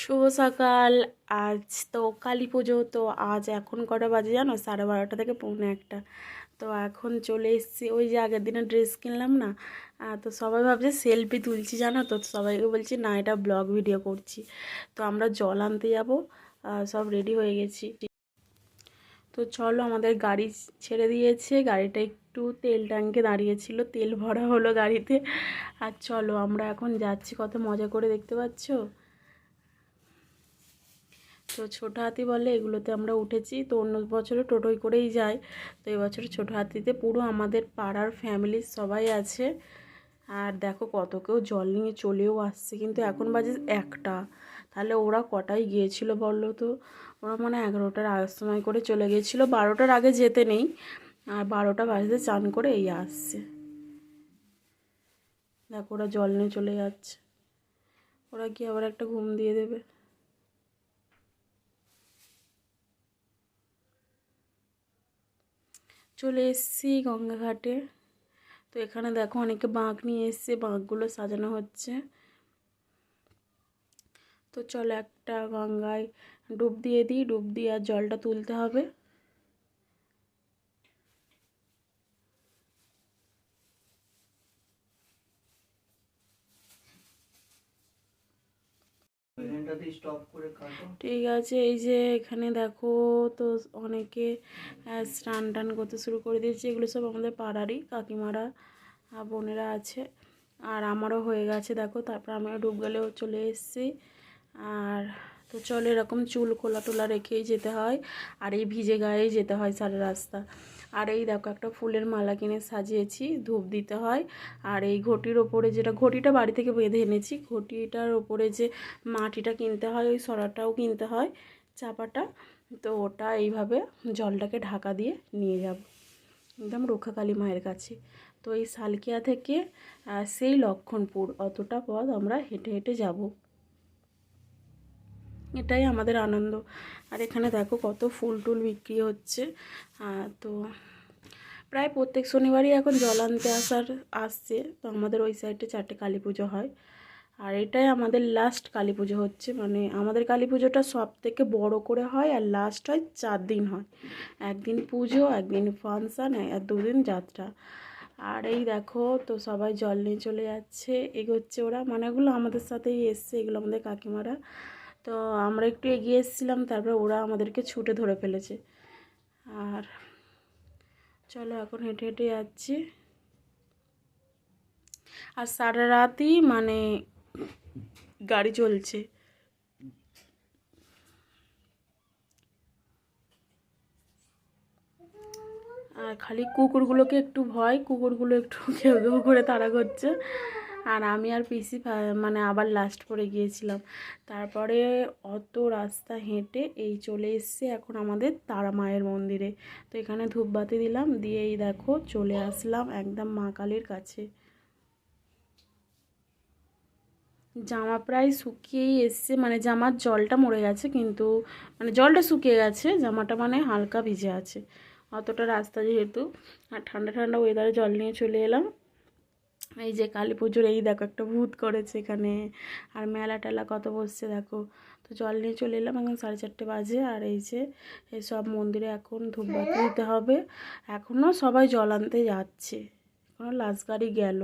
শুভ সকাল। আজ তো কালী পুজো, তো আজ এখন কটা বাজে জানো? সাড়ে বারোটা থেকে পৌনে একটা। তো এখন চলে এসেছি ওই যে আগের দিনে ড্রেস কিনলাম না? তো সবাই ভাবছে সেলফি তুলছি, জানো তো? সবাইকে বলছি, না, এটা ব্লগ ভিডিও করছি। তো আমরা জল আনতে যাব। সব রেডি হয়ে গেছি। তো চলো, আমাদের গাড়ি ছেড়ে দিয়েছে। গাড়িটা একটু তেল ট্যাঙ্কে দাঁড়িয়েছিল তেল ভরা হলো গাড়িতে। আর চলো, আমরা এখন যাচ্ছি, কত মজা করে দেখতে পাচ্ছ? তো ছোটো হাতি বলে, এগুলোতে আমরা উঠেছি। তো অন্য বছরে টোটোই করেই যাই। তো এবছর ছোটো হাতিতে পুরো আমাদের পাড়ার ফ্যামিলির সবাই আছে। আর দেখো, কত কেউ জল নিয়ে চলেও আসছে। কিন্তু এখন বাজে একটা। তাহলে ওরা কটায় গিয়েছিল বলল তো? ওরা মানে এগারোটার আগের সময় করে চলে গিয়েছিল। বারোটার আগে যেতে নেই। আর বারোটা বাজতে চান করে এই আসছে। দেখো ওরা জল নিয়ে চলে যাচ্ছে। ওরা কি আবার একটা ঘুম দিয়ে দেবে। চলে এসেছি গঙ্গাঘাটে। তো এখানে দেখো অনেকে বাঁক নিয়ে এসছে, বাঁকগুলো সাজানো হচ্ছে। তো চলো একটা গঙ্গায় ডুব দিয়ে দিই, ডুব দিয়ে আর জলটা তুলতে হবে এখানটাতে স্টপ করে কাটো ঠিক আছে, এই যে এখানে দেখো তো অনেকে স্নান টান করতে শুরু করে দিয়েছে। এগুলো সব আমাদের পাড়ারই কাকিমারা বোনেরা আছে। আর আমারও হয়ে গেছে, দেখো, তারপর আমিও ডুব গেলেও চলে এসেছি। আর তো চলো এরকম চুল খোলা টোলা রেখেই যেতে হয়, আর এই ভিজে গায়েই যেতে হয় সারা রাস্তা। আর এই দেখো একটা ফুলের মালা কিনে সাজিয়েছি, ধূপ দিতে হয়। আর এই ঘটির ওপরে যেটা, ঘটিটা বাড়ি থেকে বেঁধে এনেছি। ঘটিটার ওপরে যে মাটিটা কিনতে হয়, ওই সরাটাও কিনতে হয়, চাপাটা। তো ওটা এইভাবে জলটাকে ঢাকা দিয়ে নিয়ে যাব। একদম রক্ষাকালী মায়ের কাছে। তো এই সালকিয়া থেকে সেই লক্ষণপুর, অতটা পথ আমরা হেঁটে হেঁটে যাব। এটাই আমাদের আনন্দ। আর এখানে দেখো কত ফুল টুল বিক্রি হচ্ছে। তো প্রায় প্রত্যেক শনিবারই এখন জল আনতে আসার, আসছে। তো আমাদের ওই সাইডে চারটে কালী পুজো হয়। আর এটাই আমাদের লাস্ট কালী পুজো হচ্ছে। মানে আমাদের কালী পুজোটা সব থেকে বড় করে হয় আর লাস্ট হয় চার দিন হয়। একদিন পুজো, একদিন ফাংশান আর দুদিন যাত্রা। আর এই দেখো, তো সবাই জল নিয়ে চলে যাচ্ছে। এগোচ্ছে ওরা। মানে এগুলো আমাদের সাথেই এসছে। এগুলো আমাদের কাকিমারা। তো আমরা একটু এগিয়ে এসেছিলাম, তারপরে ওরা আমাদেরকে ছুটে ধরে ফেলেছে। আর চলো এখন হেঁটে হেঁটে যাচ্ছি। আর সারা রাতই মানে গাড়ি চলছে। আর খালি কুকুরগুলোকে একটু ভয়, কুকুরগুলো একটু কেউ কেউ করে তাড়া করছে। আর আমি আর পিসি মানে আবার লাস্ট পরে গিয়েছিলাম। তারপরে অত রাস্তা হেঁটে এই চলে এসছে এখন আমাদের তারা মায়ের মন্দিরে। তো এখানে ধূপবাতি দিলাম দিয়ে এই দেখো চলে আসলাম একদম মা কালীর কাছে। জামা প্রায় শুকিয়েই এসছে মানে জামার জলটা মরে গেছে কিন্তু মানে জলটা শুকিয়ে গেছে, জামাটা মানে হালকা ভিজে আছে। অতটা রাস্তা যেহেতু, আর ঠান্ডা ঠান্ডা ওয়েদারে জল নিয়ে চলে এলাম। এই যে কালী পুজোর, এই দেখো একটা ভূত করেছে এখানে। আর মেলা টেলা কত বসছে দেখো। তো জল নিয়ে চলে এলাম এখন সাড়ে চারটে বাজে। আর এই যে এসব মন্দিরে এখন ধূপবাতি দিতে হবে। এখনও সবাই জল আনতে যাচ্ছে। এখনও লাস্ট গাড়ি গেল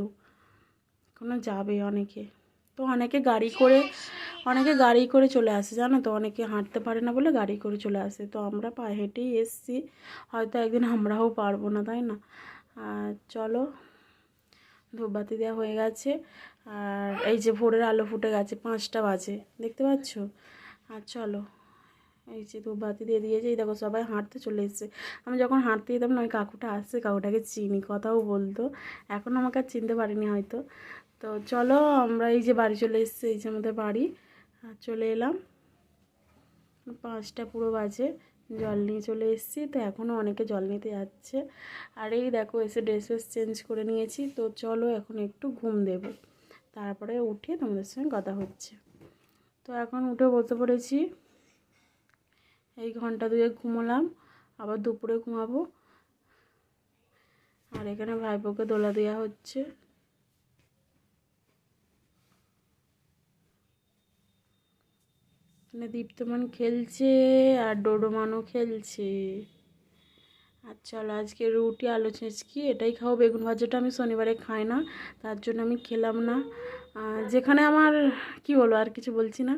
এখনও যাবে অনেকে। তো অনেকে গাড়ি করে, অনেকে গাড়ি করে চলে আসে, জানো তো? অনেকে হাঁটতে পারে না বলে গাড়ি করে চলে আসে। তো আমরা পায়ে হেঁটেই এসছি। হয়তো একদিন আমরাও পারব না, তাই না? আর চলো। ধূপবাতি দেওয়া হয়ে গেছে। আর এই যে ভোরের আলো ফুটে গেছে, পাঁচটা বাজে। দেখতে পাচ্ছ? আর চলো, এই যে ধূপবাতি দিয়ে দিয়েছে। এই দেখো, সবাই হাঁটতে চলে এসেছে। আমি যখন হাঁটতে যেতাম না, ওই কাকুটা আসছে, কাকুটাকে চিনি, কথাও বলতো। এখন আমাকে আর চিনতে পারিনি হয়তো। তো চলো, আমরা এই যে বাড়ি চলে এসেছি, এই যে আমাদের বাড়ি। আর চলে এলাম। পাঁচটা পুরো বাজে। জল নিয়ে চলে এসেছি। তো এখনও অনেকে জল নিতে যাচ্ছে। আর এই দেখো, এসে ড্রেস ফ্রেস চেঞ্জ করে নিয়েছি। তো চলো এখন একটু ঘুম দেব। তারপরে উঠে তোমাদের সঙ্গে কথা হচ্ছে। তো এখন উঠে বসে পড়েছি। এই ঘণ্টা দুয়ে ঘুমোলাম। আবার দুপুরে ঘুমাবো। আর এখানে ভাইপোকে দোলা দেওয়া হচ্ছে। এখানে দীপ্তমান খেলছে আর ডোডোমানও খেলছে। আর চলো আজকে রুটি, আলু ছেঁচকি এটাই খাব। বেগুন ভাজাটা আমি শনিবারে খাই না, তার জন্য আমি খেলাম না। যেখানে আমার, কি বলব, আর কিছু বলছি না।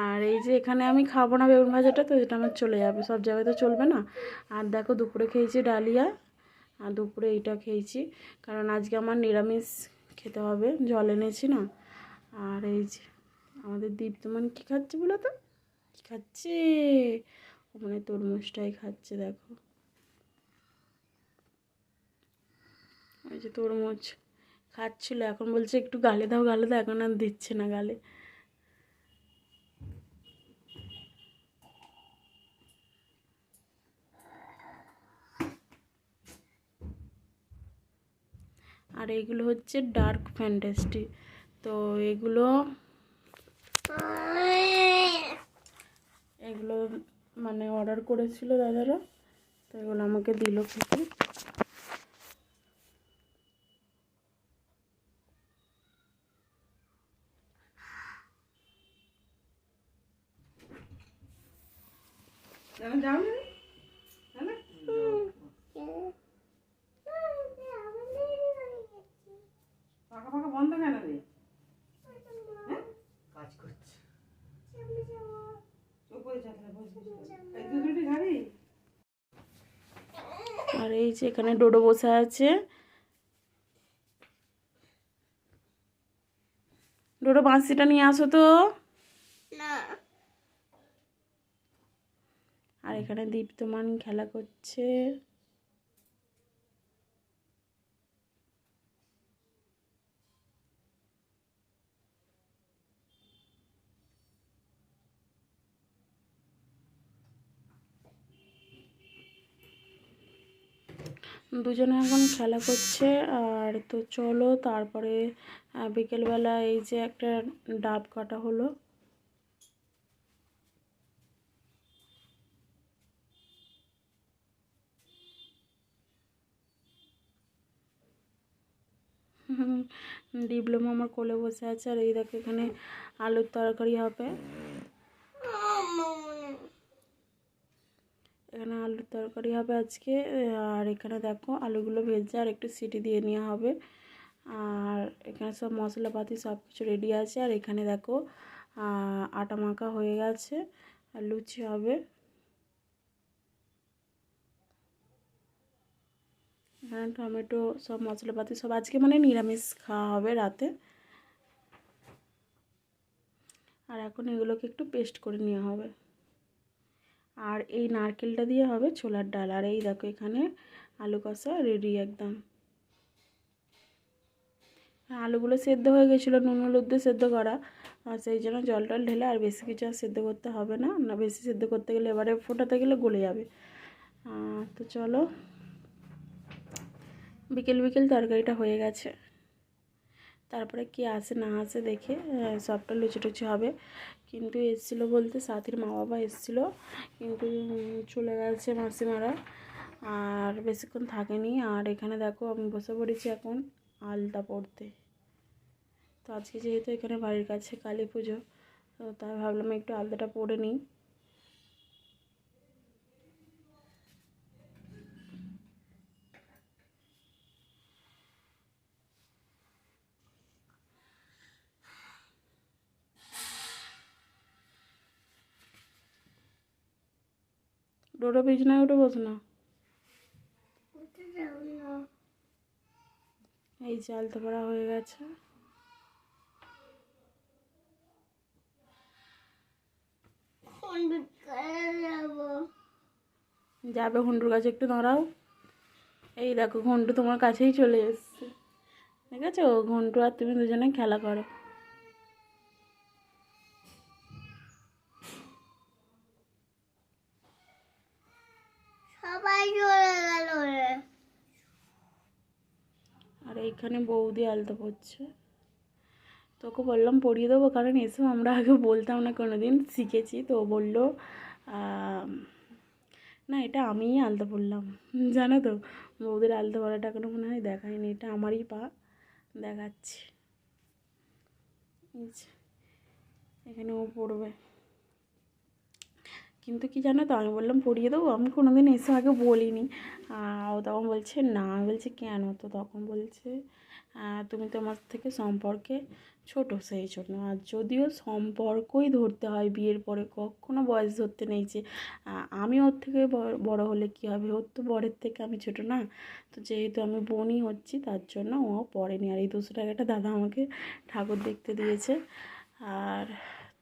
আর এই যে এখানে আমি খাব না বেগুন ভাজাটা, তো এটা আমার চলে যাবে, সব জায়গায় তো চলবে না। আর দেখো দুপুরে খেয়েছি ডালিয়া, আর দুপুরে এইটা খেয়েছি, কারণ আজকে আমার নিরামিষ খেতে হবে, জল এনেছি না। আর এই যে আমাদের দীপ্তমান কী খাচ্ছে বলো তো? খাচ্ছে? ও মানে তরমুজটাই খাচ্ছে, দেখো। ওই যে তরমুজ খাচ্ছিল, এখন বলছে একটু গালে দাও গালে দাও, এখন আর দিচ্ছে না গালে। আর এগুলো হচ্ছে ডার্ক ফ্যান্টাস্টি তো এগুলো এগুলো মানে অর্ডার করেছিল দাদারা তো এগুলো আমাকে দিল খেতে। পাকা যে এখানে ডোডো বসে আছে। ডোডো বাঁশিটা নিয়ে আসো তো। আর এখানে দীপ্তমান খেলা করছে। দুজনে এখন খেলা করছে। আর তো চলো তারপরে বিকেলবেলা এই যে একটা ডাব কাটা হলো। ডিপ্লোমা আমার কোলে বসে আছে, আর এই দেখো এখানে আলুর তরকারি হবে। এখানে আলুর তরকারি হবে আজকে, আর এখানে দেখো আলুগুলো ভেজে আর একটু সিটি দিয়ে নেওয়া হবে। আর এখানে সব মশলাপাতি সব কিছু রেডি আছে। আর এখানে দেখো আটা মাখা হয়ে গেছে, আর লুচি হবে। এখানে টমেটো, সব মশলাপাতি সব আজকে মানে নিরামিষ খাওয়া হবে রাতে। আর এখন এগুলোকে একটু পেস্ট করে নেওয়া হবে। আর এই নারকেলটা দিয়ে হবে ছোলার ডাল। আর এই দেখো এখানে আলু কষা রেডি একদম। আলুগুলো সেদ্ধ হয়ে গেছিল, নুন, হলুদ দিয়ে সেদ্ধ করা। আর সেই জন্য জল টল ঢেলে আর বেশি কিছু আর সেদ্ধ করতে হবে না। না, বেশি সেদ্ধ করতে গেলে এবারে ফোটাতে গেলে গলে যাবে। তো চলো, বিকেল বিকেল তরকারিটা হয়ে গেছে। তারপরে কি আসে না আসে দেখে সবটা লুচি হবে। কিন্তু এসেছিল বলতে সাথীর মা বাবা এসেছিল, কিন্তু চলে গেছে মাসিমারা। আর বেশিক্ষণ থাকেনি। আর এখানে দেখো আমি বসে পড়েছি এখন আলতা পড়তে। তো আজকে যেহেতু এখানে বাড়ির কাছে কালী পুজো, তো তাই ভাবলাম একটু আলতাটা পরে নিই। ডোডো বিছনায় উঠে বস না এই যে আলতা পড়া হয়ে গেছে। যাবে ঘন্টুর কাছে একটু দাঁড়াও। এই দেখো, ঘন্টু তোমার কাছেই চলে এসছে। ঠিক আছে ও ঘন্টু আর তুমি দুজনে খেলা করো সবাই চলে গেল রে আর এইখানে বৌদি আলতা পড়ছে তোকে বললাম পড়িয়ে দেবো, কারণ এসব আমরা আগে বলতাম না কোনো দিন শিখেছি। তো বলল না, এটা আমিই আলতা পড়লাম। জানো তো, বৌদির আলতা পড়াটা এখনও মনে হয় দেখায়নি, এটা আমারই পা। দেখাচ্ছি। এখানে ও পড়বে। কিন্তু কি জানো তো? আমি বললাম পরিয়ে দেবো। আমি কোনো দিন এসে আগে বলিনি। ও তখন বলছে, না। আমি বলছি, কেন? তো তখন বলছে তুমি তো আমার থেকে সম্পর্কে ছোট, সেই জন্য। আর যদিও সম্পর্কই ধরতে হয় বিয়ের পরে, কখনো বয়স ধরতে নেই যে আমি ওর থেকে বড়- বড় হলে কী হবে? ওর তো বরের থেকে আমি ছোট না। তো যেহেতু আমি বোনই হচ্ছি, তার জন্য ও পড়েনি। আর এই দুশো টাকাটা দাদা আমাকে ঠাকুর দেখতে দিয়েছে। আর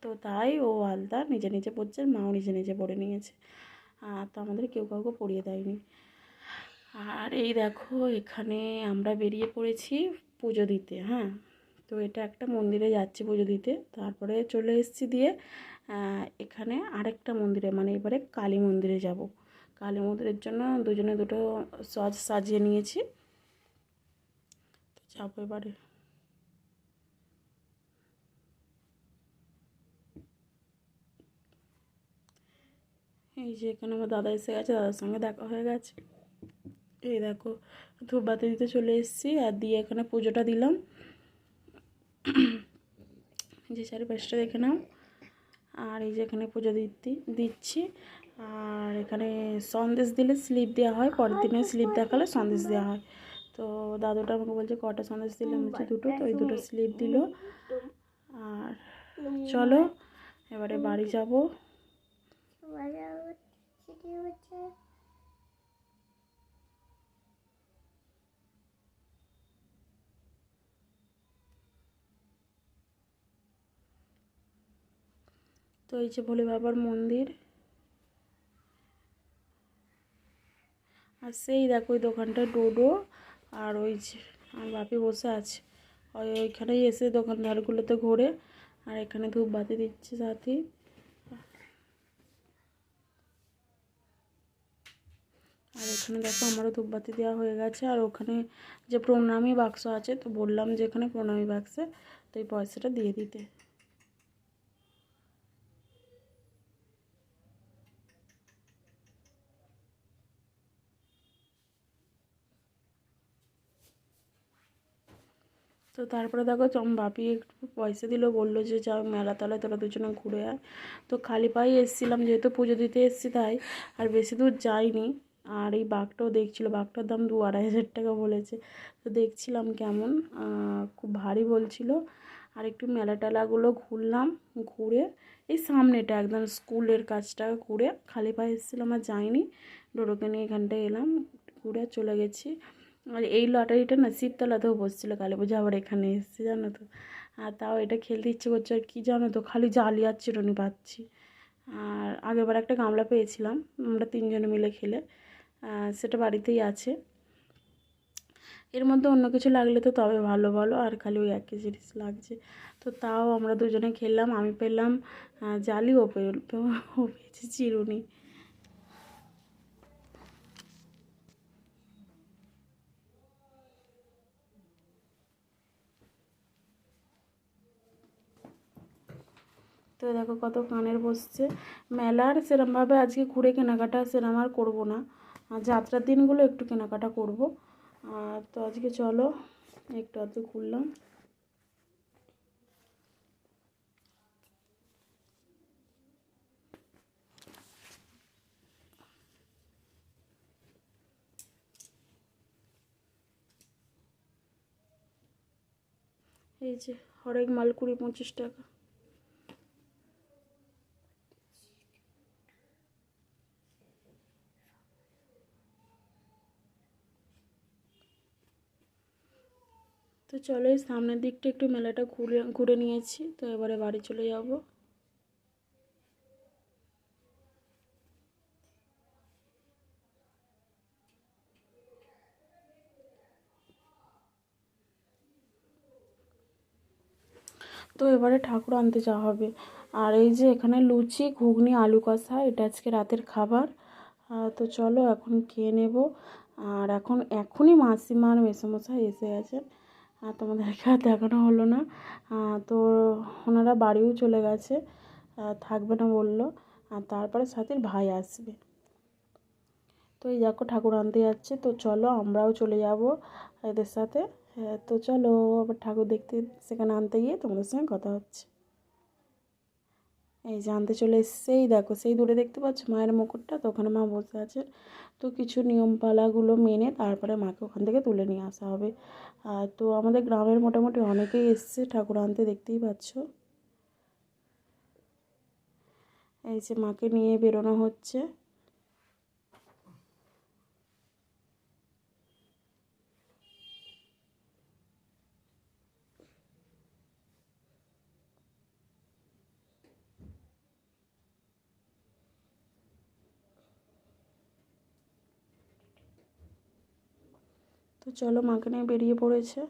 তো তাই ও আলতা নিজে নিজে পড়ছে মাও নিজে নিজে পড়ে নিয়েছে। আর তো আমাদের কেউ কাউকে পড়িয়ে দেয়নি। আর এই দেখো এখানে আমরা বেরিয়ে পড়েছি পুজো দিতে হ্যাঁ? তো এটা একটা মন্দিরে যাচ্ছি পুজো দিতে। তারপরে চলে এসেছি দিয়ে এখানে আরেকটা মন্দিরে মানে এবারে কালী মন্দিরে যাব। কালী মন্দিরের জন্য দুজনে দুটো সজ সাজিয়ে নিয়েছি। তো যাব এবারে। এই যে এখানে আমার দাদা এসে গেছে, দাদার সঙ্গে দেখা হয়ে গেছে। এই দেখো, ধূপবাতি দিতে চলে এসেছি আর দিয়ে এখানে পুজোটা দিলাম। যে চারিপাশটা দেখে নাও। আর এই যে এখানে পুজো দিতে, দিচ্ছি। আর এখানে সন্দেশ দিলে স্লিপ দেওয়া হয়, পরের দিনে স্লিপ দেখালে সন্দেশ দেওয়া হয়। তো দাদুটা আমাকে বলছে, কটা সন্দেশ দিলে? আমি বলছি, দুটো। তো ওই দুটো স্লিপ দিল। আর চলো, এবারে বাড়ি যাব। সেটি হচ্ছে তো এই যে ভোলে বাবার মন্দির। আর সেই দেখো, ওই দোকানটা ডোডো, আর ওই যে আমার বাপি বসে আছে। ওই ওইখানেই এসে দোকানদারগুলোতে ঘোরে, আর এখানে ধূপ বাতি দিচ্ছে সাথী। আর এখানে দেখো আমারও ধূপবাতি দেওয়া হয়ে গেছে, আর ওখানে যে প্রণামী বাক্স আছে, তো বললাম যে এখানে প্রণামী বাক্সে, তো এই পয়সাটা দিয়ে দিতে। তো তারপরে দেখো বাপি একটু পয়সা দিল, বলল যে যা মেলা তলায়, তোরা দুজনে ঘুরে আয়। তো খালি পায়ে এসেছিলাম, যেহেতু পুজো দিতে এসেছি তাই, আর বেশি দূর যাইনি। আর এই বাঘটাও দেখছিল, বাঘটার দাম দু আড়াই হাজার টাকা বলেছে। তো দেখছিলাম কেমন খুব ভারী বলছিল। আর একটু মেলা টেলাগুলো ঘুরলাম, ঘুরে এই সামনেটা একদম স্কুলের কাজটা ঘুরে খালি পায়ে এসেছিলাম আর যাইনি ডোডোকে নিয়ে এখানটায় এলাম, ঘুরে চলে গেছি। আর এই লটারিটা না শিবতলাতেও বসছিলো, কালী পুজো আবার এখানে এসেছে, জানো তো। আর তাও এটা খেলতে ইচ্ছে করছে, আর কি জানো তো, খালি জালি আর চিরুনি পাচ্ছি। আর আগেরবার একটা গামলা পেয়েছিলাম, আমরা তিনজনে মিলে খেলে। সেটা বাড়িতেই আছে। এর মধ্যে অন্য কিছু লাগলে তো তবে ভালো বলো, আর খালি ওই একই জিনিস লাগছে। তো তাও আমরা দুজনে খেললাম, আমি পেলাম জালি, ও পেল ও পেয়েছে চিরুনি। তো দেখো কত কানের বসছে। মেলার সেরমভাবে আজকে ঘুরে কেনাকাটা সেরম আর করব না। আর যাত্রার দিনগুলো একটু কেনাকাটা করব। আর তো আজকে চলো, একটু আধটু ঘুরলাম। এই যে, হরেক মাল কুড়ি পঁচিশ টাকা। তো চলো এই সামনের দিকটা একটু মেলাটা ঘুরে ঘুরে নিয়েছি। তো এবারে বাড়ি চলে যাব। তো এবারে ঠাকুর আনতে যাওয়া হবে। আর এই যে এখানে লুচি, ঘুগনি, আলু কষা, এটা আজকে রাতের খাবার। তো চলো এখন খেয়ে নেব। আর এখন, এখনই মাসিমার মেসোমশাই এসে গেছেন। আর তোমাদেরকে আর দেখানো হলো না। তো ওনারা বাড়িও চলে গেছে থাকবে না বলল। আর তারপরে সাথীর ভাই আসবে। তো এই দেখো ঠাকুর আনতে যাচ্ছে। তো চলো আমরাও চলে যাব এদের সাথে। হ্যাঁ তো চলো আবার ঠাকুর দেখতে সেখানে আনতে গিয়ে তোমাদের সঙ্গে কথা হচ্ছে। এই যে আনতে চলে এসছেই দেখো, সেই দূরে দেখতে পাচ্ছ মায়ের মুকুটটা? তো ওখানে মা বসে আছে তো কিছু নিয়মপালাগুলো মেনে তারপরে মাকে ওখান থেকে তুলে নিয়ে আসা হবে। আর তো আমাদের গ্রামের মোটামুটি অনেকেই এসছে, ঠাকুর আনতে দেখতেই পাচ্ছ। এই যে মাকে নিয়ে বেরোনো হচ্ছে। তো চলো মাকে নিয়ে বেরিয়ে পড়েছে।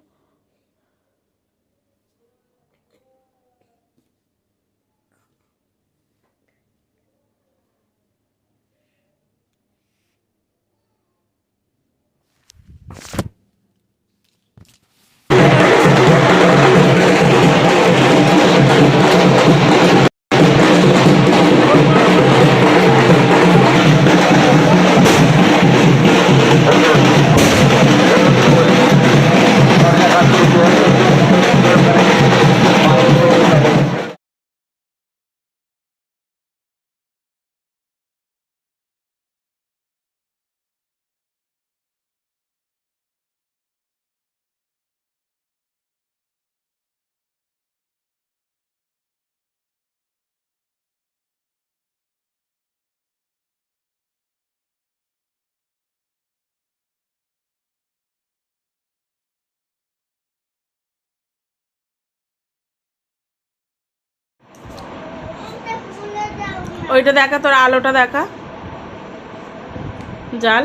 ওইটা দেখা তোর আলোটা দেখা। জাল।